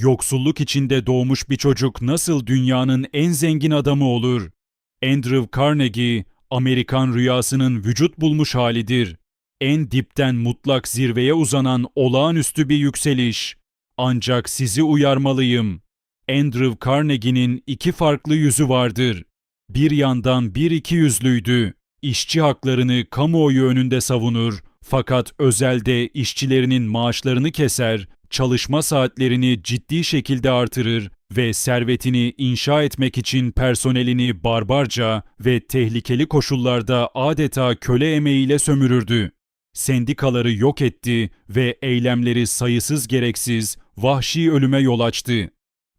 Yoksulluk içinde doğmuş bir çocuk nasıl dünyanın en zengin adamı olur? Andrew Carnegie, Amerikan rüyasının vücut bulmuş halidir. En dipten mutlak zirveye uzanan olağanüstü bir yükseliş. Ancak sizi uyarmalıyım. Andrew Carnegie'nin iki farklı yüzü vardır. Bir yandan bir iki yüzlüydü. İşçi haklarını kamuoyu önünde savunur fakat özelde işçilerinin maaşlarını keser, çalışma saatlerini ciddi şekilde artırır ve servetini inşa etmek için personelini barbarca ve tehlikeli koşullarda adeta köle emeğiyle sömürürdü. Sendikaları yok etti ve eylemleri sayısız gereksiz, vahşi ölüme yol açtı.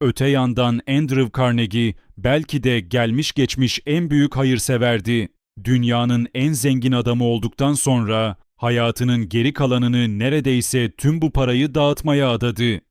Öte yandan Andrew Carnegie belki de gelmiş geçmiş en büyük hayırseverdi. Dünyanın en zengin adamı olduktan sonra hayatının geri kalanını neredeyse tüm bu parayı dağıtmaya adadı.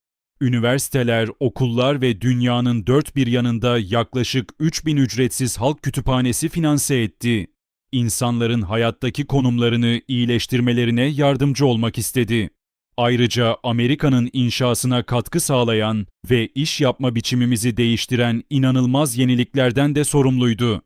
Üniversiteler, okullar ve dünyanın dört bir yanında yaklaşık 3000 ücretsiz halk kütüphanesi finanse etti. İnsanların hayattaki konumlarını iyileştirmelerine yardımcı olmak istedi. Ayrıca Amerika'nın inşasına katkı sağlayan ve iş yapma biçimimizi değiştiren inanılmaz yeniliklerden de sorumluydu.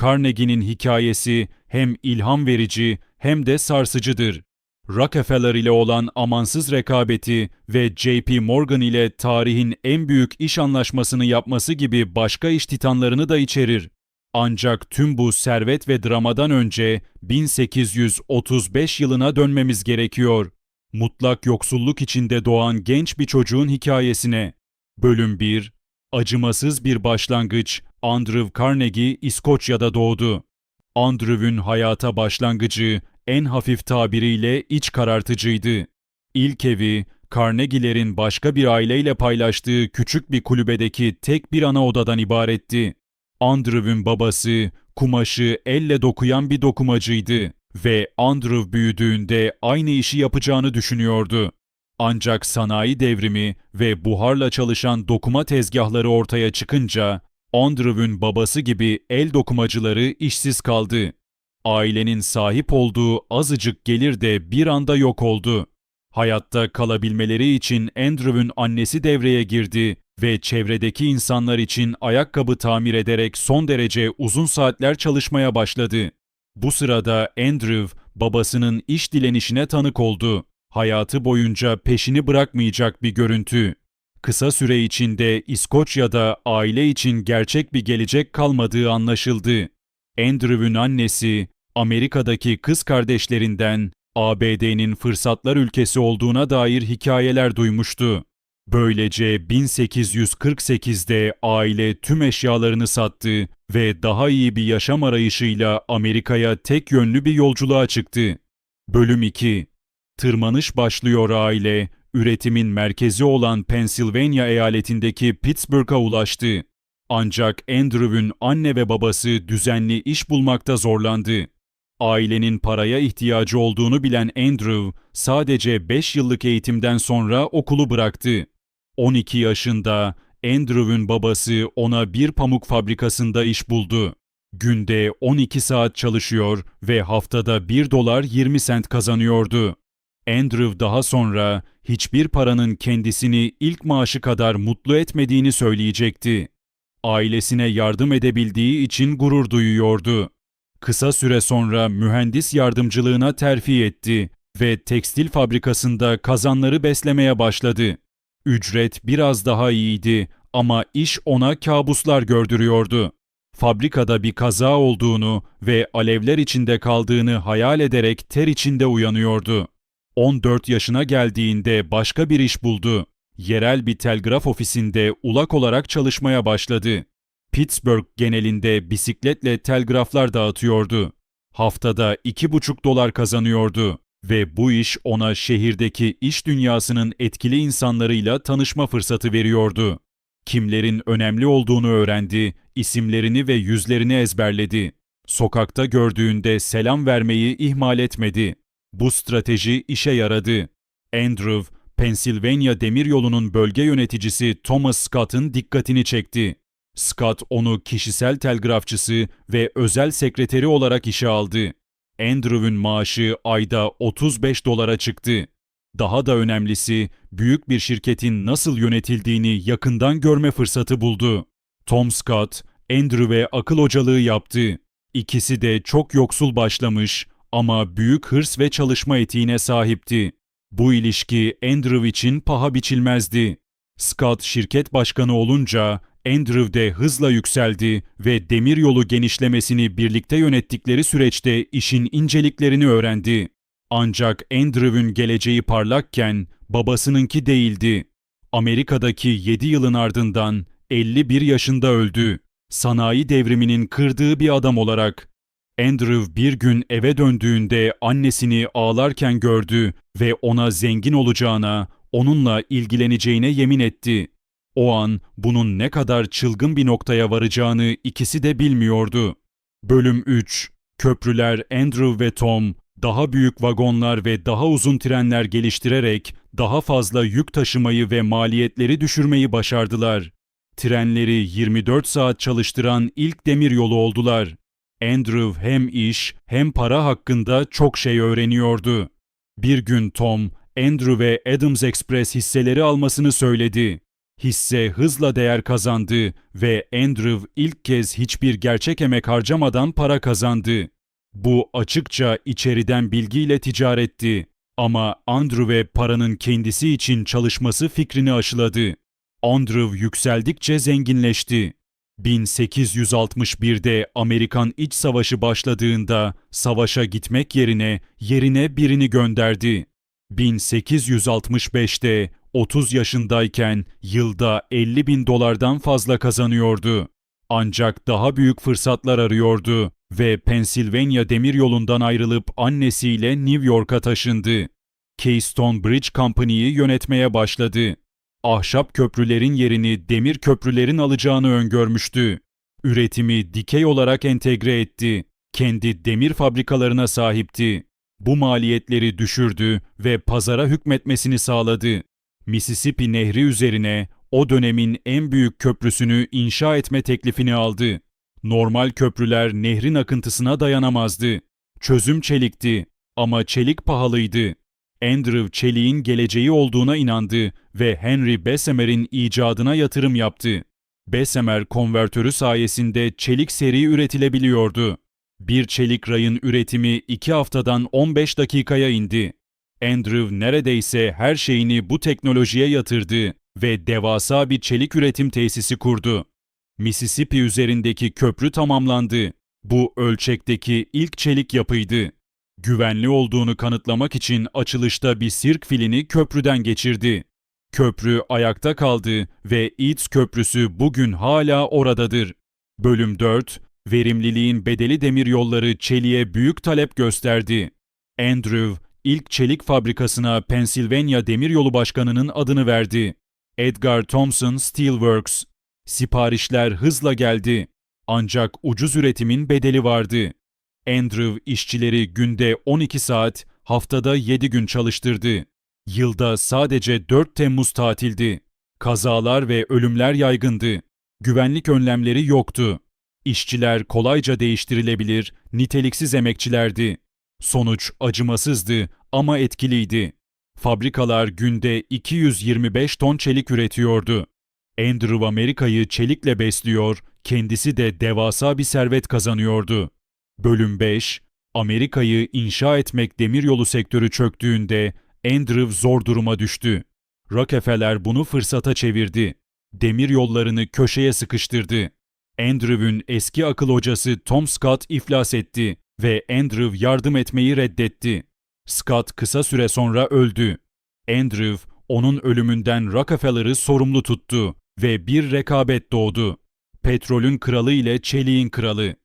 Carnegie'nin hikayesi hem ilham verici hem de sarsıcıdır. Rockefeller ile olan amansız rekabeti ve JP Morgan ile tarihin en büyük iş anlaşmasını yapması gibi başka iş titanlarını da içerir. Ancak tüm bu servet ve dramadan önce 1835 yılına dönmemiz gerekiyor. Mutlak yoksulluk içinde doğan genç bir çocuğun hikayesine. Bölüm 1 Acımasız bir başlangıç Andrew Carnegie İskoçya'da doğdu. Andrew'ün hayata başlangıcı en hafif tabiriyle iç karartıcıydı. İlk evi, Carnegie'lerin başka bir aileyle paylaştığı küçük bir kulübedeki tek bir ana odadan ibaretti. Andrew'ün babası, kumaşı elle dokuyan bir dokumacıydı ve Andrew büyüdüğünde aynı işi yapacağını düşünüyordu. Ancak sanayi devrimi ve buharla çalışan dokuma tezgahları ortaya çıkınca Andrew'ün babası gibi el dokumacıları işsiz kaldı. Ailenin sahip olduğu azıcık gelir de bir anda yok oldu. Hayatta kalabilmeleri için Andrew'ün annesi devreye girdi ve çevredeki insanlar için ayakkabı tamir ederek son derece uzun saatler çalışmaya başladı. Bu sırada Andrew babasının iş dilenişine tanık oldu. Hayatı boyunca peşini bırakmayacak bir görüntü. Kısa süre içinde İskoçya'da aile için gerçek bir gelecek kalmadığı anlaşıldı. Andrew'ün annesi Amerika'daki kız kardeşlerinden ABD'nin fırsatlar ülkesi olduğuna dair hikayeler duymuştu. Böylece 1848'de aile tüm eşyalarını sattı ve daha iyi bir yaşam arayışıyla Amerika'ya tek yönlü bir yolculuğa çıktı. Bölüm 2 Tırmanış başlıyor aile, üretimin merkezi olan Pennsylvania eyaletindeki Pittsburgh'a ulaştı. Ancak Andrew'ün anne ve babası düzenli iş bulmakta zorlandı. Ailenin paraya ihtiyacı olduğunu bilen Andrew sadece 5 yıllık eğitimden sonra okulu bıraktı. 12 yaşında Andrew'ün babası ona bir pamuk fabrikasında iş buldu. Günde 12 saat çalışıyor ve haftada 1 dolar 20 sent kazanıyordu. Andrew daha sonra hiçbir paranın kendisini ilk maaşı kadar mutlu etmediğini söyleyecekti. Ailesine yardım edebildiği için gurur duyuyordu. Kısa süre sonra mühendis yardımcılığına terfi etti ve tekstil fabrikasında kazanları beslemeye başladı. Ücret biraz daha iyiydi ama iş ona kabuslar gördürüyordu. Fabrikada bir kaza olduğunu ve alevler içinde kaldığını hayal ederek ter içinde uyanıyordu. 14 yaşına geldiğinde başka bir iş buldu. Yerel bir telgraf ofisinde ulak olarak çalışmaya başladı. Pittsburgh genelinde bisikletle telgraflar dağıtıyordu. Haftada 2,5 dolar kazanıyordu ve bu iş ona şehirdeki iş dünyasının etkili insanlarıyla tanışma fırsatı veriyordu. Kimlerin önemli olduğunu öğrendi, isimlerini ve yüzlerini ezberledi. Sokakta gördüğünde selam vermeyi ihmal etmedi. Bu strateji işe yaradı. Andrew, Pennsylvania Demiryolu'nun bölge yöneticisi Thomas Scott'ın dikkatini çekti. Scott onu kişisel telgrafçısı ve özel sekreteri olarak işe aldı. Andrew'ün maaşı ayda 35 dolara çıktı. Daha da önemlisi büyük bir şirketin nasıl yönetildiğini yakından görme fırsatı buldu. Tom Scott, Andrew'e akıl hocalığı yaptı. İkisi de çok yoksul başlamış ama büyük hırs ve çalışma etiğine sahipti. Bu ilişki Andrew için paha biçilmezdi. Scott şirket başkanı olunca Andrew de hızla yükseldi ve demiryolu genişlemesini birlikte yönettikleri süreçte işin inceliklerini öğrendi. Ancak Andrew'ün geleceği parlakken babasınınki değildi. Amerika'daki 7 yılın ardından 51 yaşında öldü. Sanayi devriminin kırdığı bir adam olarak. Andrew bir gün eve döndüğünde annesini ağlarken gördü ve ona zengin olacağına, onunla ilgileneceğine yemin etti. O an bunun ne kadar çılgın bir noktaya varacağını ikisi de bilmiyordu. Bölüm 3 Köprüler Andrew ve Tom daha büyük vagonlar ve daha uzun trenler geliştirerek daha fazla yük taşımayı ve maliyetleri düşürmeyi başardılar. Trenleri 24 saat çalıştıran ilk demiryolu oldular. Andrew hem iş hem para hakkında çok şey öğreniyordu. Bir gün Tom, Andrew ve Adams Express hisseleri almasını söyledi. Hisse hızla değer kazandı ve Andrew ilk kez hiçbir gerçek emek harcamadan para kazandı. Bu açıkça içeriden bilgiyle ticaretti. Ama Andrew paranın kendisi için çalışması fikrini aşıladı. Andrew yükseldikçe zenginleşti. 1861'de Amerikan İç Savaşı başladığında savaşa gitmek yerine yerine birini gönderdi. 1865'te 30 yaşındayken yılda 50 bin dolardan fazla kazanıyordu. Ancak daha büyük fırsatlar arıyordu ve Pennsylvania demiryolundan ayrılıp annesiyle New York'a taşındı. Keystone Bridge Company'yi yönetmeye başladı. Ahşap köprülerin yerini demir köprülerin alacağını öngörmüştü. Üretimi dikey olarak entegre etti. Kendi demir fabrikalarına sahipti. Bu maliyetleri düşürdü ve pazara hükmetmesini sağladı. Mississippi Nehri üzerine o dönemin en büyük köprüsünü inşa etme teklifini aldı. Normal köprüler nehrin akıntısına dayanamazdı. Çözüm çelikti ama çelik pahalıydı. Andrew çeliğin geleceği olduğuna inandı ve Henry Bessemer'in icadına yatırım yaptı. Bessemer konvertörü sayesinde çelik seri üretilebiliyordu. Bir çelik rayın üretimi 2 haftadan 15 dakikaya indi. Andrew neredeyse her şeyini bu teknolojiye yatırdı ve devasa bir çelik üretim tesisi kurdu. Mississippi üzerindeki köprü tamamlandı. Bu ölçekteki ilk çelik yapıydı. Güvenli olduğunu kanıtlamak için açılışta bir sirk filini köprüden geçirdi. Köprü ayakta kaldı ve Eads Köprüsü bugün hala oradadır. Bölüm 4 Verimliliğin bedeli demiryolları çeliğe büyük talep gösterdi. Andrew, ilk çelik fabrikasına Pennsylvania Demiryolu Başkanı'nın adını verdi. Edgar Thompson Steel Works. Siparişler hızla geldi. Ancak ucuz üretimin bedeli vardı. Andrew işçileri günde 12 saat, haftada 7 gün çalıştırdı. Yılda sadece 4 Temmuz tatildi. Kazalar ve ölümler yaygındı. Güvenlik önlemleri yoktu. İşçiler kolayca değiştirilebilir, niteliksiz emekçilerdi. Sonuç acımasızdı ama etkiliydi. Fabrikalar günde 225 ton çelik üretiyordu. Andrew Amerika'yı çelikle besliyor, kendisi de devasa bir servet kazanıyordu. Bölüm 5 Amerika'yı inşa etmek demiryolu sektörü çöktüğünde Andrew zor duruma düştü. Rockefeller bunu fırsata çevirdi. Demir yollarını köşeye sıkıştırdı. Andrew'ün eski akıl hocası Tom Scott iflas etti ve Andrew yardım etmeyi reddetti. Scott kısa süre sonra öldü. Andrew onun ölümünden Rockefeller'ı sorumlu tuttu ve bir rekabet doğdu. Petrolün kralı ile çeliğin kralı.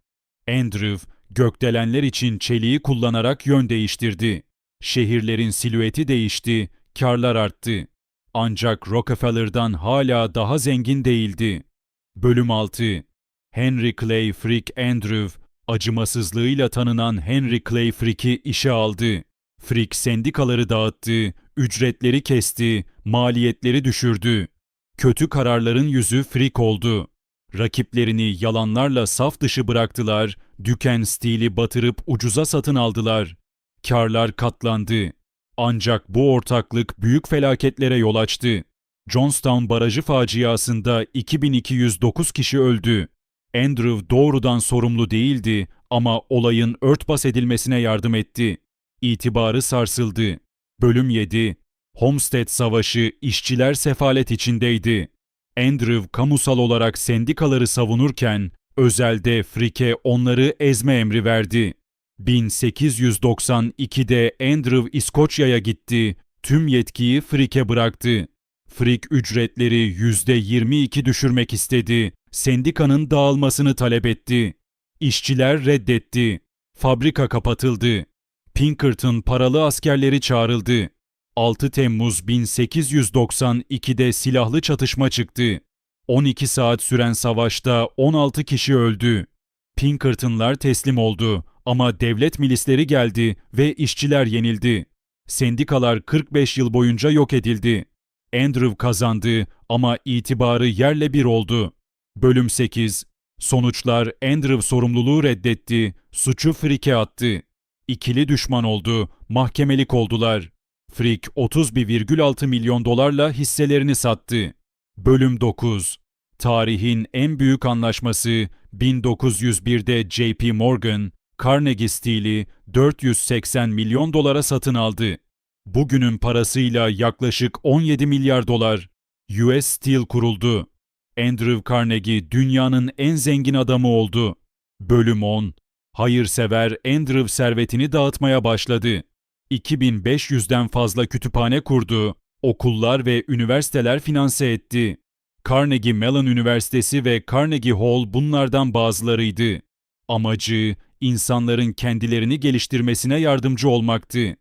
Andrew gökdelenler için çeliği kullanarak yön değiştirdi. Şehirlerin silüeti değişti, karlar arttı. Ancak Rockefeller'dan hala daha zengin değildi. Bölüm 6 Henry Clay Frick Andrew, acımasızlığıyla tanınan Henry Clay Frick'i işe aldı. Frick sendikaları dağıttı, ücretleri kesti, maliyetleri düşürdü. Kötü kararların yüzü Frick oldu. Rakiplerini yalanlarla saf dışı bıraktılar, Düken stili batırıp ucuza satın aldılar. Karlar katlandı. Ancak bu ortaklık büyük felaketlere yol açtı. Johnstown Barajı faciasında 2209 kişi öldü. Andrew doğrudan sorumlu değildi ama olayın örtbas edilmesine yardım etti. İtibarı sarsıldı. Bölüm 7 Homestead Savaşı işçiler sefalet içindeydi. Andrew kamusal olarak sendikaları savunurken özelde Frick'e onları ezme emri verdi. 1892'de Andrew İskoçya'ya gitti, tüm yetkiyi Frick'e bıraktı. Frick ücretleri %22 düşürmek istedi, sendikanın dağılmasını talep etti. İşçiler reddetti. Fabrika kapatıldı. Pinkerton paralı askerleri çağrıldı. 6 Temmuz 1892'de silahlı çatışma çıktı. 12 saat süren savaşta 16 kişi öldü. Pinkertonlar teslim oldu ama devlet milisleri geldi ve işçiler yenildi. Sendikalar 45 yıl boyunca yok edildi. Andrew kazandı ama itibarı yerle bir oldu. Bölüm 8 Sonuçlar Andrew sorumluluğu reddetti, suçu Frick'e attı. İkili düşman oldu, mahkemelik oldular. Frick 31,6 milyon dolarla hisselerini sattı. Bölüm 9 Tarihin en büyük anlaşması 1901'de JP Morgan, Carnegie Steel'i 480 milyon dolara satın aldı. Bugünün parasıyla yaklaşık 17 milyar dolar. US Steel kuruldu. Andrew Carnegie dünyanın en zengin adamı oldu. Bölüm 10 Hayırsever Andrew servetini dağıtmaya başladı. 2500'den fazla kütüphane kurdu, okullar ve üniversiteler finanse etti. Carnegie Mellon Üniversitesi ve Carnegie Hall bunlardan bazılarıydı. Amacı insanların kendilerini geliştirmesine yardımcı olmaktı.